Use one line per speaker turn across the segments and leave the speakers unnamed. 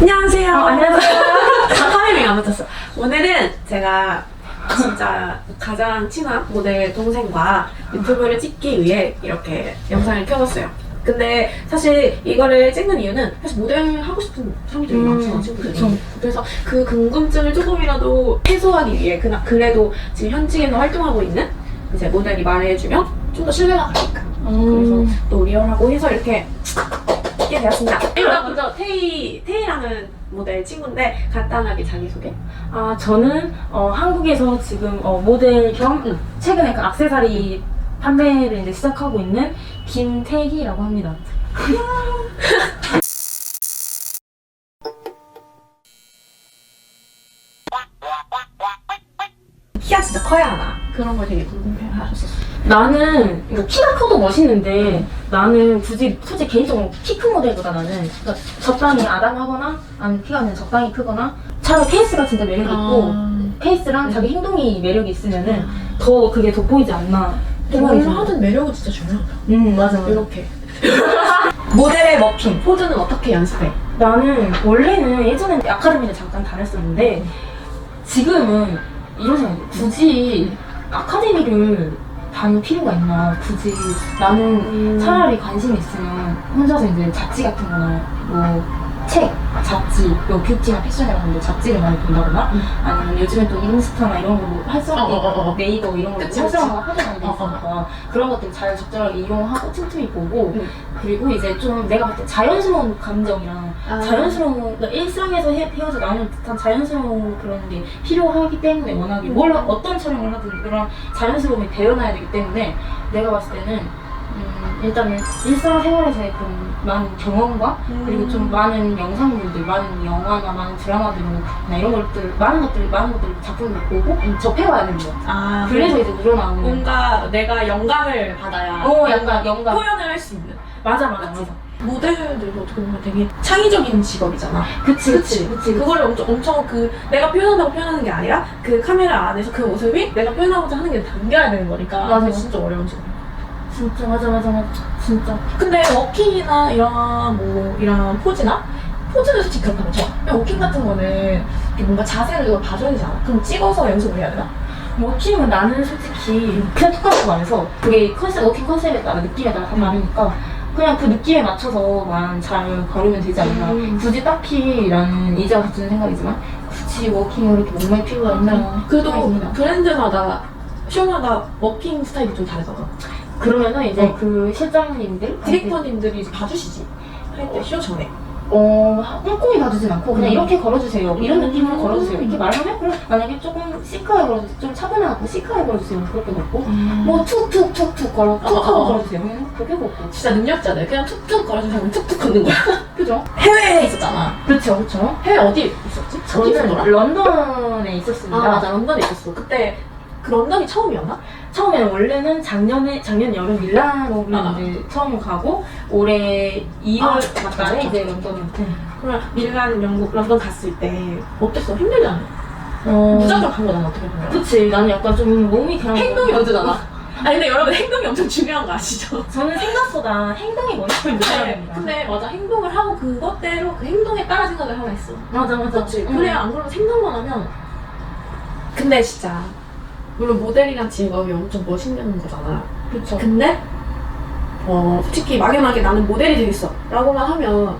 안녕하세요.
어, 안녕하세요.
아, 타이밍 안 맞췄어. 오늘은 제가 진짜 가장 친한 모델 동생과 유튜브를 찍기 위해 이렇게 영상을 켜봤어요. 근데 사실 이거를 찍는 이유는 사실 모델 하고 싶은 사람들이
음,
많잖아 친구들이.
그쵸.
그래서 그 궁금증을 조금이라도 해소하기 위해 그나, 그래도 지금 현직에서 활동하고 있는 이제 모델이 말해주면 좀 더 신뢰가 가니까.
음.
그래서 또 리얼하고 해서 이렇게 찍게 되었습니다. 일단 먼저 테이, 테이라는 모델 친구인데 간단하게 자기소개.
아, 저는 어, 한국에서 지금 어, 모델 겸
응.
최근에 그 악세사리 판매를 이제 시작하고 있는 김태희라고 합니다.
키가 진짜 커야 하나. 그런 걸 되게 궁금해 하셨었어.
나는 이거 키가 커도 멋있는데 나는 굳이 솔직히 개인적으로 키 큰 모델보다 나는 그러니까 적당히 아담하거나 아니면 키가 그냥 적당히 크거나 차라리 페이스가 진짜 매력 있고 페이스랑
음.
자기 행동이 매력이 있으면은 더 그게 돋보이지 않나 생각이
뭘. 하든 매력은 진짜 중요하다.
음 맞아 맞아.
이렇게. 모델의 머핀. 포즈는 어떻게 연습해?
나는 원래는 예전에 아카데미를 잠깐 다녔었는데 지금은 이런 들어요. 굳이 아카데미를 다닐 필요가 있나 굳이 나는
음.
차라리 관심 있으면 혼자서 이제 잡지 같은 거나 뭐 책, 잡지, 뭐 뷰티나 패션이라는 데 잡지를 많이 본다거나
음.
아니면 요즘에 또 인스타나 이런 걸로 활성,
어, 어, 어, 어.
네이버 이런 걸로
그치,
활성화가 하도 많이 돼
어, 어.
있으니까 그런 것들 잘 적절하게 이용하고 틈틈이 보고
음.
그리고 이제 좀 내가 봤을 때 자연스러운 감정이랑
아.
자연스러운 그러니까 일상에서 해, 헤어져 나는 듯한 자연스러운 그런 게 필요하기 때문에 워낙에 뭘 어떤 촬영을 하든 그런 자연스러움이 배어나야 되기 때문에 내가 봤을 때는 음, 일단은 일상생활에서의 그런 많은 경험과
음.
그리고 좀 많은 영상물들, 많은 영화나 많은 드라마들이나 이런 것들, 많은 것들, 많은 것들 작품을 보고 접해봐야 되는 거야.
아,
그래서 이제 우러나오는.
뭔가 내가 영감을 받아야
어, 약간 영감.
표현을 할 수 있는.
맞아, 맞아? 맞아.
모델들도 어떻게 보면 되게 창의적인 직업이잖아.
그치,
그치,
그치.
그걸 엄청, 엄청 그, 내가 표현한다고 표현하는 게 아니라, 그 카메라 안에서 그 모습이 내가 표현하고자 하는 게 담겨야 되는 거니까.
맞아.
진짜 어려운 직업이야.
진짜, 맞아, 맞아, 맞아. 진짜.
근데 워킹이나 이런, 뭐, 이런 포즈나? 포즈는 솔직히 쳐. 근데 워킹 같은 거는 이렇게 뭔가 자세를 이걸 봐줘야 되잖아. 그럼 찍어서 연습을 해야 되나?
워킹은 나는 솔직히 그냥 똑같이 말해서 그게 컨셉, 워킹 컨셉에 따라 느낌에 따라 다 다르니까 그냥 그 느낌에 맞춰서만 잘 걸으면 되지 않나.
음.
굳이 딱히 이제 와서 드는 생각이지만 굳이 워킹을 이렇게 목말 필요가 있나.
그래도. 브랜드마다, 쇼마다 워킹 스타일이 좀 다르잖아.
그러면은 이제
어.
그 실장님들
디렉터님들이 이제 봐주시지. 할 때 쇼 전에.
어, 꼼꼼히 봐주진 않고 그냥
음.
이렇게 걸어주세요. 이런
음.
느낌으로 걸어주세요. 이렇게 말하면 그럼 만약에 조금 시크하게 걸어주세요. 좀 차분하고 시크하게 걸어주세요. 그렇게 걷고 뭐 툭툭툭툭 걸어 툭
어,
하고
어, 어.
걸어주세요. 그냥 그렇게 걷고.
진짜 능력자들. 그냥 툭툭 걸어주면 툭툭 걷는 거야.
그죠?
해외에 있었잖아.
그렇죠, 그렇죠.
해외 어디 있었지?
저는 런던에 있었습니다.
아 맞아 런던에 있었어. 그때 그 런던이 처음이었나?
처음에는 원래는 작년에 작년 여름 밀라노를
아.
이제 처음 가고 올해 2월
아, 맞다, 맞다.
이제 런던을.
그러면 밀란 영국 런던 갔을 때 어땠어? 힘들잖아.
어,
무작정 간 거잖아 어떻게 보면.
그치, 나는 약간 좀 몸이 그냥
행동이 먼저잖아. 아니 근데 여러분 행동이 엄청 중요한 거 아시죠?
저는 생각보다 행동이 먼저
근데,
느껴집니다.
근데 맞아 행동을 하고 그것대로 그 행동에 따라 생각을 하나 했어.
맞아, 맞아. 응.
그래야 안 그러면 생각만 하면. 근데 진짜 물론 모델이란 직업이 엄청 멋있는 거잖아.
그쵸.
근데 어 솔직히 막연하게 나는 모델이 되겠어 라고만 하면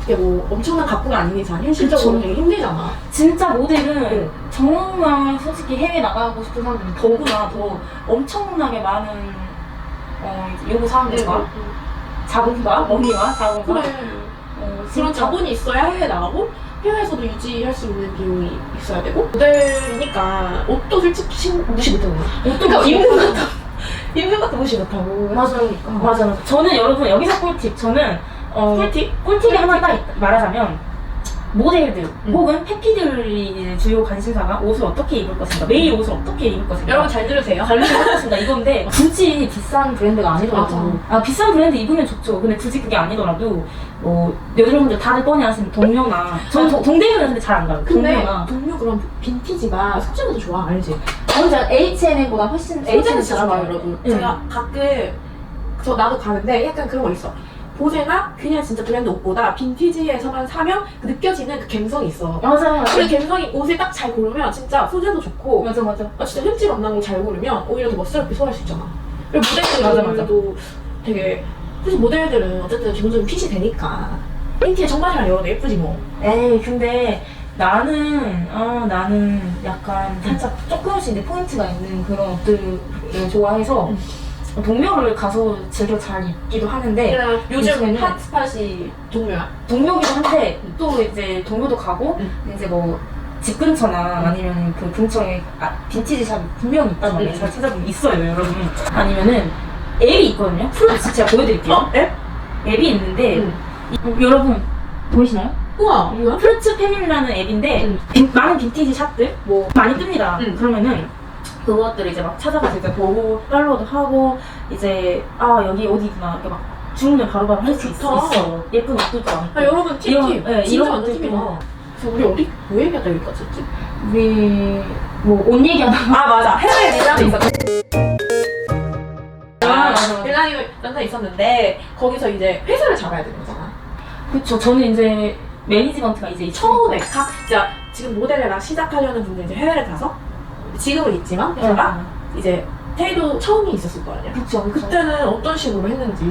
그게 뭐 엄청난 갑부가 아닌 이상 현실적으로
그쵸.
되게 힘들잖아.
진짜 모델은
응.
정말 솔직히 해외 나가고 싶은 사람들은 더구나 더 엄청나게 많은 어, 요구 사항들과 자본과 머니와 자본과
그래.
어,
그런 자본이 있어야 해외 나가고 해외에서도 유지할 수 있는 비용이 있어야 되고 모델이니까 옷도 솔직히 신- 무시 못하는 거야. 그러니까 입는 것도 입는 것도 무시 못하고
맞아,
그러니까.
맞아, 맞아. 저는 여러분 여기서 꿀팁. 저는 어,
꿀팁?
꿀팁이 하나 딱 있- 말하자면 모델들
음.
혹은 패피들이 이제 주요 관심사가 옷을 어떻게 입을 것인가, 매일 옷을 어떻게 입을 것인가.
여러분 잘 들으세요.
관리를 하겠습니다. 이건데 굳이 비싼 브랜드가 아니더라도 아 비싼 브랜드 입으면 좋죠. 근데 굳이 그게 아니더라도 뭐 여러분들 다들 뻔히 아시는 동료나 저는 도- 동대문은 근데 잘 안 가요.
근데
동료나
동료 그런 빈티지가 소재가 더 좋아 알지?
저는 제가 H&M보다 훨씬
소재는
H&M
진짜 좋아요 여러분.
응.
제가 가끔 저 나도 가는데 약간 그런 거 있어. 보세나 그냥 진짜 브랜드 옷보다 빈티지에서만 사면 그 느껴지는 그 감성이 있어.
맞아 맞아
그 감성이 옷을 딱 잘 고르면 진짜 소재도 좋고
맞아 맞아
아, 진짜 흠집 안 나고 잘 고르면 오히려 더 멋스럽게 소화할 수 있잖아. 그리고
맞아,
모델들도 되게 사실 모델들은 어쨌든 기본적으로 핏이 되니까 인티에 청바지랑 입어도 예쁘지 뭐.
에이 근데 나는 어 나는 약간 살짝 조금씩 내 포인트가 있는 그런 옷들을 좋아해서
음.
동묘를 가서 즐겨 잘 입기도 하는데
그냥 요즘
요즘에는
핫 스팟이 동묘야.
동묘기도 한데 또 이제 동묘도 가고
음.
이제 뭐 집 근처나 아니면 그 근처에 아, 빈티지 샵 분명히 있단 말이에요.
음.
잘 찾아보면 있어요, 여러분. 아니면은 앱이 있거든요. 프로젝트 제가 보여드릴게요.
어? 에?
앱이 있는데
응.
이- 여러분 보이시나요?
우와. 뭐야?
프루츠 패밀리라는 앱인데
응.
빈- 많은 빈티지 샵들 뭐 많이 뜹니다.
응.
그러면은 그것들 이제 막 찾아가서 이제 보고 팔로우도 하고 이제 아 여기 어디구나 이렇게 막 주문을 바로바로 할수
좋다.
있어. 예쁜 옷들도 많고.
아 여러분 팁
이런-
팁.
네,
진짜
이런
완전
것들도
팁이다. 그래서 우리 어디 뭐 얘기하다 여기까지 했지?
우리 뭐 옷 얘기하다
아 맞아 해외 밀란에 있었.
아,
아
맞아.
밀란에 런던 있었는데 거기서 이제 회사를 잡아야 되는 거잖아.
그쵸 저는 이제 매니지먼트가 이제.
처음에 각 진짜 지금 모델을 막 시작하려는 분들 이제 해외를 가서 지금은 있지만 회사가 이제 테이도 처음이 있었을 거 아니야.
그쵸 그쵸
그때는 어떤 식으로 했는지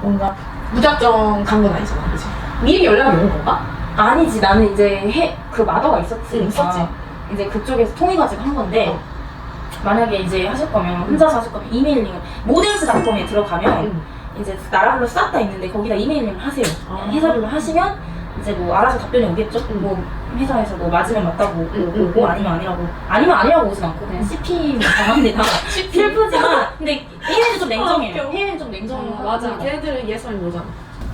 뭔가 무작정 간 건 아니잖아, 그지? 미리 연락이 온 건가?
아니지 나는 이제 해 그 마더가 있었으니까
응, 있었지.
이제 그쪽에서 통해가지고 한 건데
어.
만약에 이제 하실 거면 혼자서 하실 거면 이메일 링 모델스닷컴에 들어가면
응.
이제 나라별로 싹 다 있는데 거기다 이메일 링 하세요
아.
회사별로 하시면 이제 뭐 알아서 답변이 오겠죠
응.
뭐 회사에서 뭐 맞으면 맞다고
응,
오고
응, 응.
아니면 아니라고 아니면 아니라고 오진 않고 그냥 CP면 당합니다 슬프지만 근데 해외는 좀 냉정해요
아, 웃겨.
해외는 좀 냉정해요
어, 맞아. 걔네들은 예선이 뭐잖아.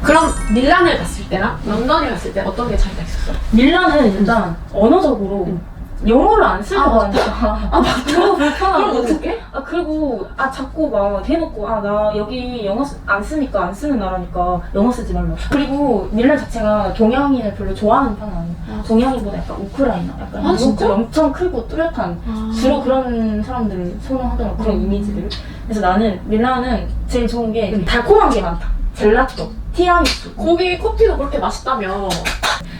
그럼 밀란을 갔을 때랑 런던에 갔을 때 어떤 게 차이가 있었어?
밀라는 일단 언어적으로
응.
영어를 안 쓰고
아,
가니까 아 맞다. 너무 불편하고.
어떻게?
아 그리고 아 자꾸 막 대놓고 아 나 여기 영어 쓰- 안 쓰니까 안 쓰는 나라니까 영어 쓰지 말라 그리고 밀란 자체가 동양인을 별로 좋아하는 편은 아니에요
아,
동양인보다 약간 우크라이나 약간
아, 진짜?
이목구비 엄청 크고 뚜렷한 주로 그런 사람들을 선호하더라고 그런
음.
이미지들을. 그래서 나는 밀란은 제일 좋은 게
음.
달콤한 게 많다. 젤라또 티라미수.
거기 커피가 그렇게 맛있다며.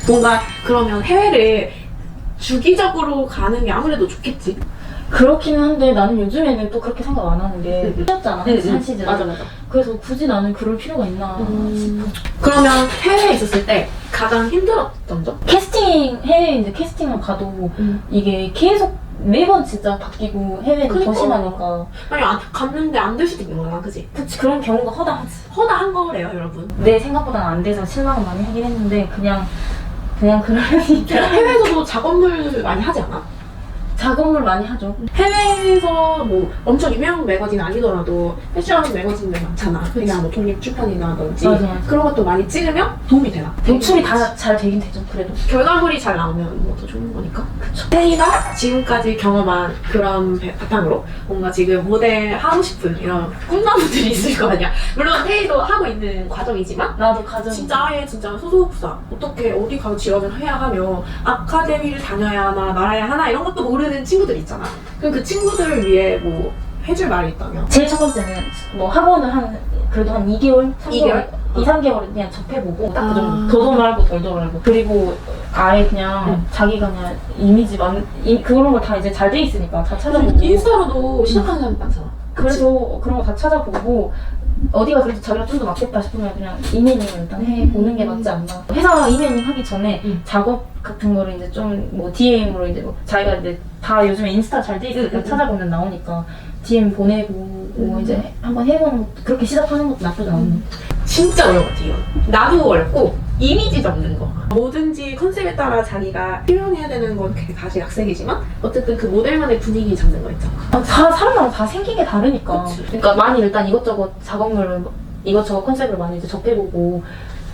뭔가 그러면 해외를 주기적으로 가는 게 아무래도 좋겠지.
그렇기는 한데 나는 요즘에는 또 그렇게 생각 안 하는 게
응, 응.
틀렸잖아 한 시즌
맞아.
그래서 굳이 나는 그럴 필요가 있나
음.
싶어
그러면 해외에 있었을 때 가장 힘들었던 점?
캐스팅 해외 이제 캐스팅을 가도
음.
이게 계속 매번 진짜 바뀌고 해외는
그러니까.
더 심하니까
아니 안, 갔는데 안 될 수도 있는 거잖아, 그지?
그치 그런 경우가 허다하지
허다한 거래요, 여러분.
내 생각보다는 안 돼서 실망을 많이 하긴 했는데 그냥 그냥 그러려니
해외에서도 작업물 많이 하지 않아?
작업을 많이 하죠
해외에서 뭐 엄청 유명 매거진 아니더라도 패션 매거진들 많잖아. 그냥 뭐 독립 출판이라든지
맞아, 맞아.
그런 것도 많이 찍으면 도움이 되나?
노출이 다 잘 되긴 되죠 그래도
결과물이 잘 나오면 뭐 더 좋은 거니까. 그쵸. 태희가 지금까지 경험한 그런 배- 바탕으로 뭔가 지금 모델 하고 싶은 이런 꿈나무들이 있을 거 아니야. 물론 태희도 하고 있는 과정이지만
나도 가정
진짜 아예 진짜 소속사 어떻게 어디 가서 지원을 해야 하며 아카데미를 다녀야 하나 말아야 하나 이런 것도 모르는 친구들 있잖아. 그럼 그 친구들을 위해 뭐 해줄 말이 있다면
제일 첫 번째는 뭐 학원을 한 그래도 한 2개월, 3개월,
2개월?
2, 3개월은 그냥 접해보고 딱그
아.
정도 더도 말고 덜도 말고 그리고 아예 그냥
응.
자기가 그냥 이미지 만 이, 그런 거다 이제 잘 돼 있으니까 다 찾아보고
인스타로도 시작하는 사람 많잖아.
그래서 그런 거 다 찾아보고 어디가 그래도 자기가 좀 더 맞겠다 싶으면 그냥 이메일링을 일단 해 보는 게 낫지 않나 회사 이메일링 하기 전에
응.
작업 같은 거를 이제 좀 뭐 DM으로 이제 뭐 자기가 이제 다 요즘에 인스타 잘돼 있으니까
응, 응, 응.
찾아보면 나오니까 DM 보내고 뭐
음.
이제 한번 해보는 것도 그렇게 시작하는 것도 나쁘지 않은
진짜 어려운 것 같아 이건. 나도 어렵고 이미지 잡는 거. 뭐든지 컨셉에 따라 자기가 표현해야 되는 건 되게 다시 약색이지만 어쨌든 그 모델만의 분위기 잡는 거 있잖아.
아, 다 사람마다 다 생긴 게 다르니까
그치.
그러니까 많이 일단 이것저것 작업물을 이것저것 컨셉을 많이 이제 접해보고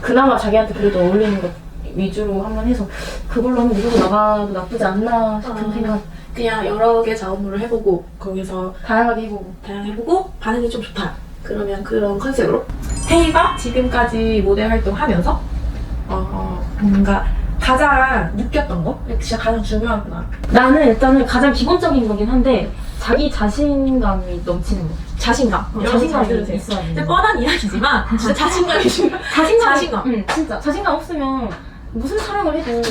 그나마 자기한테 그래도 어울리는 것 위주로 한번 해서 그걸로 한번 밀고 나가도 나쁘지 않나 싶은
아.
생각
그냥 여러 개 작업물을 해보고 거기서
다양하게 해보고
다양해보고 반응이 좀 좋다. 그러면 그런 컨셉으로 태희가 지금까지 모델 활동하면서 어, 뭔가 가장 느꼈던 거? 이게 진짜 가장 중요하구나.
나는 일단은 가장 기본적인 거긴 한데 자기 자신감이 넘치는 거
자신감.
어, 자신감이. 있어야.
근데 뻔한 이야기지만 진짜 자신감이 중요.
자신감,
자신감.
응, 진짜 자신감 없으면 무슨 촬영을 해도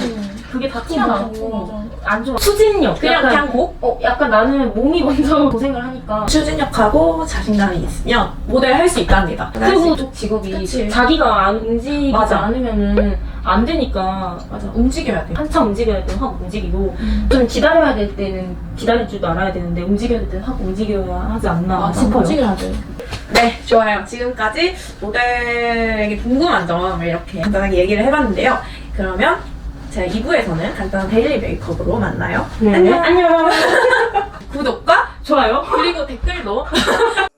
그게 다 나고 안 좋아. 추진력.
그냥
약간,
그냥 곡.
어, 약간 나는 몸이 먼저 고생을 하니까.
추진력하고 자신감이 있으면 모델 할 수 있답니다.
그리고 쪽 직업이
그치.
자기가 안 움직이지
맞아.
않으면은 안 되니까
맞아 움직여야 돼.
한참 움직여야 될때확 움직이고 좀 기다려야 될 때는 기다릴 줄도 알아야 되는데 움직여야 될 때는 확 움직여야 하지 않나
맞아,
싶어요.
움직여야 돼. 네, 좋아요. 지금까지 모델에게 궁금한 점을 이렇게 간단하게 얘기를 해봤는데요. 그러면 제가 2부에서는 간단한 데일리 메이크업으로 만나요.
네.
안녕.
안녕.
구독과
좋아요.
그리고 댓글도